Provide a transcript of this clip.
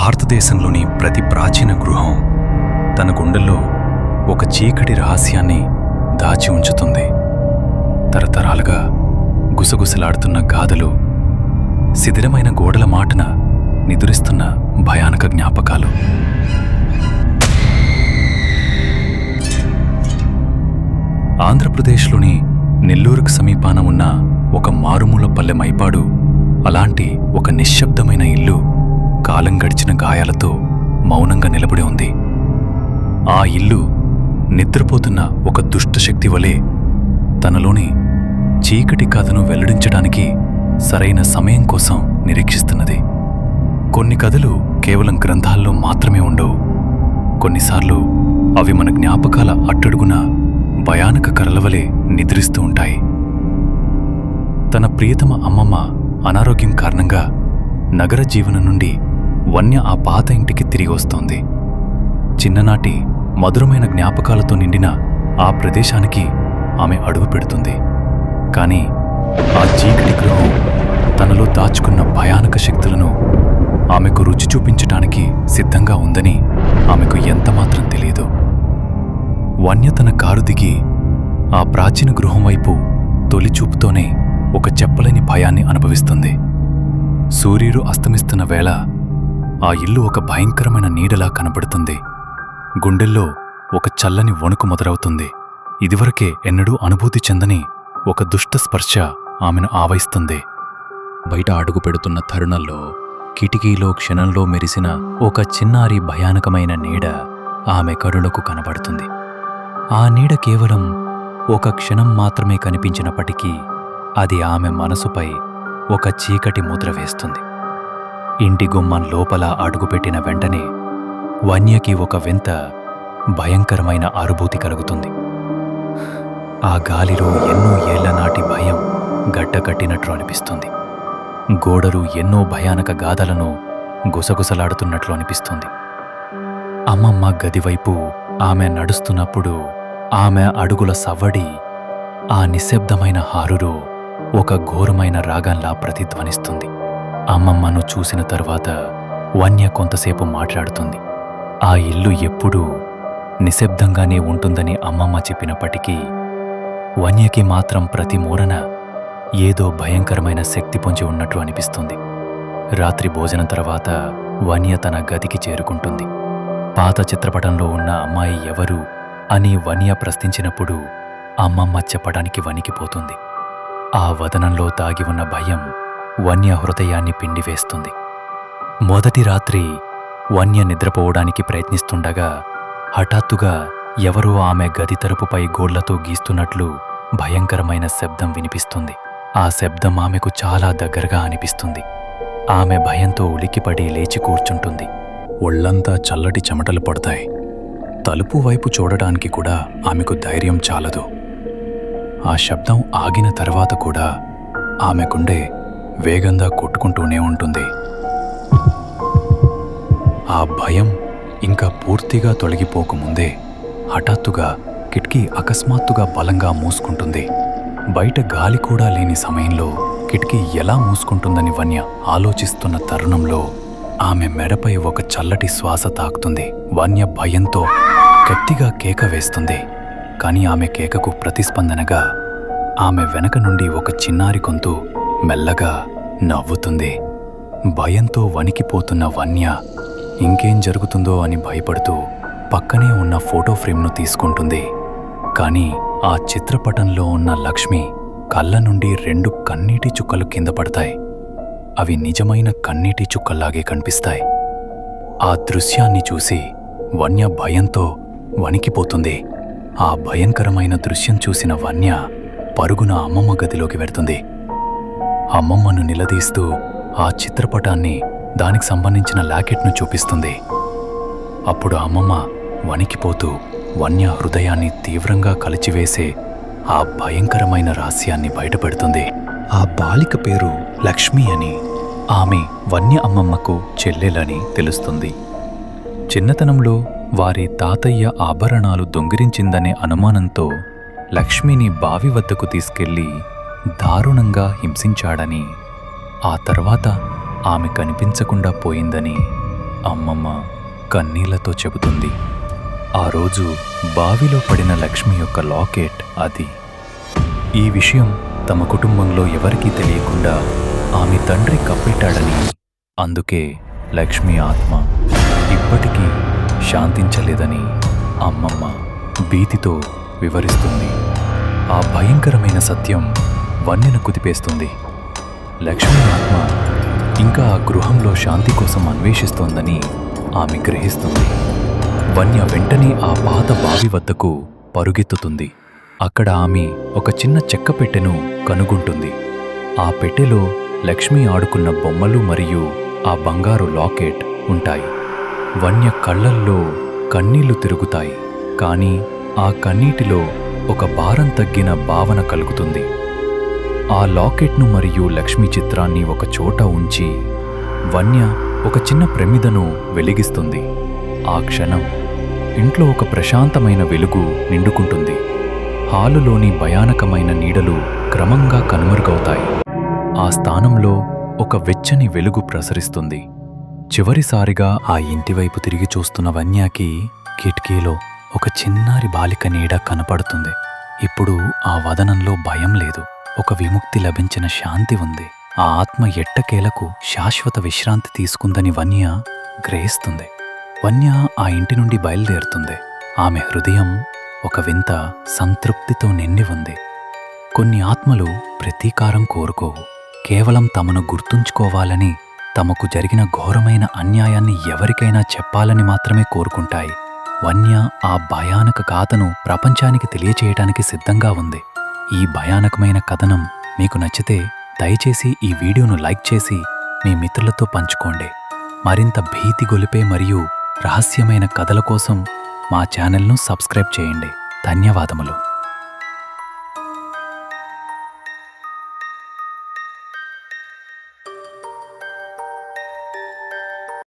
భారతదేశంలోని ప్రతి ప్రాచీన గృహం తన గుండెల్లో ఒక చీకటి రహస్యాన్ని దాచి ఉంచుతుంది. తరతరాలుగా గుసగుసలాడుతున్న గాథలు శిథిరమైన గోడల మాటన నిదురిస్తున్న భయానక జ్ఞాపకాలు. ఆంధ్రప్రదేశ్లోని నెల్లూరుకు సమీపాన ఉన్న ఒక మారుమూల పల్లె మైపాడు అలాంటి ఒక నిశ్శబ్దమైన ఇల్లు కాలం గడిచిన గాయాలతో మౌనంగా నిలబడి ఉంది. ఆ ఇల్లు నిద్రపోతున్న ఒక దుష్టశక్తి వలె తనలోని చీకటి కథను వెల్లడించడానికి సరైన సమయం కోసం నిరీక్షిస్తున్నది. కొన్ని కథలు కేవలం గ్రంథాల్లో మాత్రమే ఉండవు. కొన్నిసార్లు అవి మన జ్ఞాపకాల అట్టడుగున భయానక కరలవలే నిద్రిస్తూ ఉంటాయి. తన ప్రియతమ అమ్మమ్మ అనారోగ్యం కారణంగా నగర జీవనం నుండి వన్య ఆ పాత ఇంటికి తిరిగి వస్తోంది. చిన్ననాటి మధురమైన జ్ఞాపకాలతో నిండిన ఆ ప్రదేశానికి ఆమె అడుగు పెడుతుంది. కానీ ఆ చీకటి గృహం తనలో దాచుకున్న భయానక శక్తులను ఆమెకు రుచి చూపించటానికి సిద్ధంగా ఉందని ఆమెకు ఎంతమాత్రం తెలియదు. వన్య తన కారు దిగి ఆ ప్రాచీన గృహం వైపు తొలి చూపుతోనే ఒక చెప్పలేని భయాన్ని అనుభవిస్తుంది. సూర్యుడు అస్తమిస్తున్న వేళ ఆ ఇల్లు ఒక భయంకరమైన నీడలా కనబడుతుంది. గుండెల్లో ఒక చల్లని వణుకు మొదలవుతుంది. ఇదివరకే ఎన్నడూ అనుభూతి చెందని ఒక దుష్ట స్పర్శ ఆమెను ఆవహిస్తుంది. బయట అడుగు పెడుతున్న తరుణంలో కిటికీలో క్షణంలో మెరిసిన ఒక చిన్నారి భయానకమైన నీడ ఆమె కరులకు కనబడుతుంది. ఆ నీడ కేవలం ఒక క్షణం మాత్రమే కనిపించినప్పటికీ అది ఆమె మనసుపై ఒక చీకటి ముద్ర వేస్తుంది. ఇంటి గుమ్మం లోపల అడుగుపెట్టిన వెంటనే వన్యకి ఒక వింత భయంకరమైన అనుభూతి కలుగుతుంది. ఆ గాలిలో ఎన్నో ఏళ్ళ నాటి భయం గడ్డకట్టినట్లు అనిపిస్తుంది. గోడలు ఎన్నో భయానక గాథలను గుసగుసలాడుతున్నట్లు అనిపిస్తుంది. అమ్మమ్మ గదివైపు ఆమె నడుస్తున్నప్పుడు ఆమె అడుగుల సవ్వడి ఆ నిశ్శబ్దమైన హారులో ఒక ఘోరమైన రాగంలా ప్రతిధ్వనిస్తుంది. అమ్మమ్మను చూసిన తర్వాత వన్య కొంతసేపు మాట్లాడుతుంది. ఆ ఇల్లు ఎప్పుడూ నిశ్శబ్దంగానే ఉంటుందని అమ్మమ్మ చెప్పినప్పటికీ వన్యకి మాత్రం ప్రతి మూరన ఏదో భయంకరమైన శక్తి పొంచి ఉన్నట్లు అనిపిస్తుంది. రాత్రి భోజనం తర్వాత వన్య తన గదికి చేరుకుంటుంది. పాత చిత్రపటంలో ఉన్న అమ్మాయి ఎవరు అని వన్య ప్రశ్నించినప్పుడు అమ్మమ్మ చెప్పడానికి వణికిపోతుంది. ఆ వదనంలో దాగి ఉన్న భయం వన్య హృదయాన్ని పిండివేస్తుంది మొదటి రాత్రి వన్య నిద్రపోవడానికి ప్రయత్నిస్తుండగా హఠాత్తుగా ఎవరో ఆమె గది తలుపుపై గోళ్ళతో గీస్తున్నట్లు భయంకరమైన శబ్దం వినిపిస్తుంది. ఆ శబ్దం ఆమెకు చాలా దగ్గరగా అనిపిస్తుంది. ఆమె భయంతో ఉలిక్కిపడి లేచి కూర్చుంటుంది. ఒళ్ళంతా చల్లటి చెమటలు పడతాయి. తలుపు వైపు చూడడానికి కూడా ఆమెకు ధైర్యం చాలదు. ఆ శబ్దం ఆగిన తర్వాత కూడా ఆమెకుండే వేగంగా కొట్టుకుంటూనే ఉంటుంది. ఆ భయం ఇంకా పూర్తిగా తొలగిపోకముందే హఠాత్తుగా కిటికీ అకస్మాత్తుగా బలంగా మూసుకుంటుంది. బయట గాలి కూడా లేని సమయంలో కిటికీ ఎలా మూసుకుంటుందని వన్య ఆలోచిస్తున్న తరుణంలో ఆమె మెడపై ఒక చల్లటి శ్వాస తాకుతుంది. వన్య భయంతో గట్టిగా కేక వేస్తుంది. కాని ఆమె కేకకు ప్రతిస్పందనగా ఆమె వెనక నుండి ఒక చిన్నారి గొంతు మెల్లగా నవ్వుతుంది. భయంతో వణికిపోతున్న వన్య ఇంకేం జరుగుతుందో అని భయపడుతూ పక్కనే ఉన్న ఫోటో ఫ్రేమ్ను తీసుకుంటుంది. కానీ ఆ చిత్రపటంలో ఉన్న లక్ష్మి కళ్ళ నుండి రెండు కన్నీటి చుక్కలు కింద పడతాయి. అవి నిజమైన కన్నీటి చుక్కల్లాగే కనిపిస్తాయి. ఆ దృశ్యాన్ని చూసి వన్య భయంతో వణికిపోతుంది. ఆ భయంకరమైన దృశ్యం చూసిన వన్య పరుగున అమ్మమ్మ గదిలోకి వెడుతుంది అమ్మమ్మను నిలదీస్తూ ఆ చిత్రపటాన్ని దానికి సంబంధించిన లాకెట్ను చూపిస్తుంది. అప్పుడు అమ్మమ్మ వణికిపోతూ వన్య హృదయాన్ని తీవ్రంగా కలిచివేసే ఆ భయంకరమైన రహస్యాన్ని బయటపెడుతుంది. ఆ బాలిక పేరు లక్ష్మి అని ఆమె వన్య అమ్మమ్మకు చెల్లెలని తెలుస్తుంది. చిన్నతనంలో వారి తాతయ్య ఆభరణాలు దొంగిరించిందనే అనుమానంతో లక్ష్మిని బావి వద్దకు తీసుకెళ్ళి దారుణంగా హింసించాడని ఆ తర్వాత ఆమె కనిపించకుండా పోయిందని అమ్మమ్మ కన్నీళ్ళతో చెబుతుంది. ఆ రోజు బావిలో పడిన లక్ష్మి యొక్క లాకెట్ అది. ఈ విషయం తమ కుటుంబంలో ఎవరికీ తెలియకుండా ఆమె తండ్రి కప్పెట్టాడని అందుకే లక్ష్మి ఆత్మ ఇప్పటికీ శాంతించలేదని అమ్మమ్మ భీతితో వివరిస్తుంది. ఆ భయంకరమైన సత్యం వన్యను కుదిపేస్తుంది. లక్ష్మి ఆత్మ ఇంకా ఆ గృహంలో శాంతి కోసం అన్వేషిస్తోందని ఆమె గ్రహిస్తుంది. వన్య వెంటనే ఆ పాత బావి వద్దకు పరుగెత్తుతుంది. అక్కడ ఆమె ఒక చిన్న చెక్క పెట్టెను కనుగొంటుంది. ఆ పెట్టెలో లక్ష్మి ఆడుకున్న బొమ్మలు మరియు ఆ బంగారు లాకెట్ ఉంటాయి. వన్య కళ్ళల్లో కన్నీళ్ళు తిరుగుతాయి. కానీ ఆ కన్నీటిలో ఒక భారం తగ్గిన భావన కలుగుతుంది. ఆ లాకెట్ను మరియు లక్ష్మి చిత్రాన్ని ఒక చోట ఉంచి వన్య ఒక చిన్న ప్రమిదను వెలిగిస్తుంది. ఆ క్షణం ఇంట్లో ఒక ప్రశాంతమైన వెలుగు నిండుకుంటుంది. హాలులోని భయానకమైన నీడలు క్రమంగా కనుమరుగవుతాయి. ఆ స్థానంలో ఒక వెచ్చని వెలుగు ప్రసరిస్తుంది. చివరిసారిగా ఆ ఇంటివైపు తిరిగి చూస్తున్న వన్యాకి కిటికీలో ఒక చిన్నారి బాలిక నీడ కనపడుతుంది. ఇప్పుడు ఆ వదనంలో భయం లేదు. ఒక విముక్తి లభించిన శాంతి ఉంది. ఆ ఆత్మ ఎట్టకేలకు శాశ్వత విశ్రాంతి తీసుకుందని వన్య గ్రహిస్తుంది. వన్య ఆ ఇంటి నుండి బయలుదేరుతుంది. ఆమె హృదయం ఒక వింత సంతృప్తితో నిండి ఉంది. కొన్ని ఆత్మలు ప్రతీకారం కోరుకోవు. కేవలం తమను గుర్తుంచుకోవాలని తమకు జరిగిన ఘోరమైన అన్యాయాన్ని ఎవరికైనా చెప్పాలని మాత్రమే కోరుకుంటాయి. వన్య ఆ భయానక గాథను ప్రపంచానికి తెలియచేయటానికి సిద్ధంగా ఉంది. ఈ భయానకమైన కథనం మీకు నచ్చితే దయచేసి ఈ వీడియోను లైక్ చేసి మీ మిత్రులతో పంచుకోండి. మరింత భీతి గొలిపే మరియు రహస్యమైన కథల కోసం మా ఛానల్ను సబ్స్క్రైబ్ చేయండి. ధన్యవాదములు.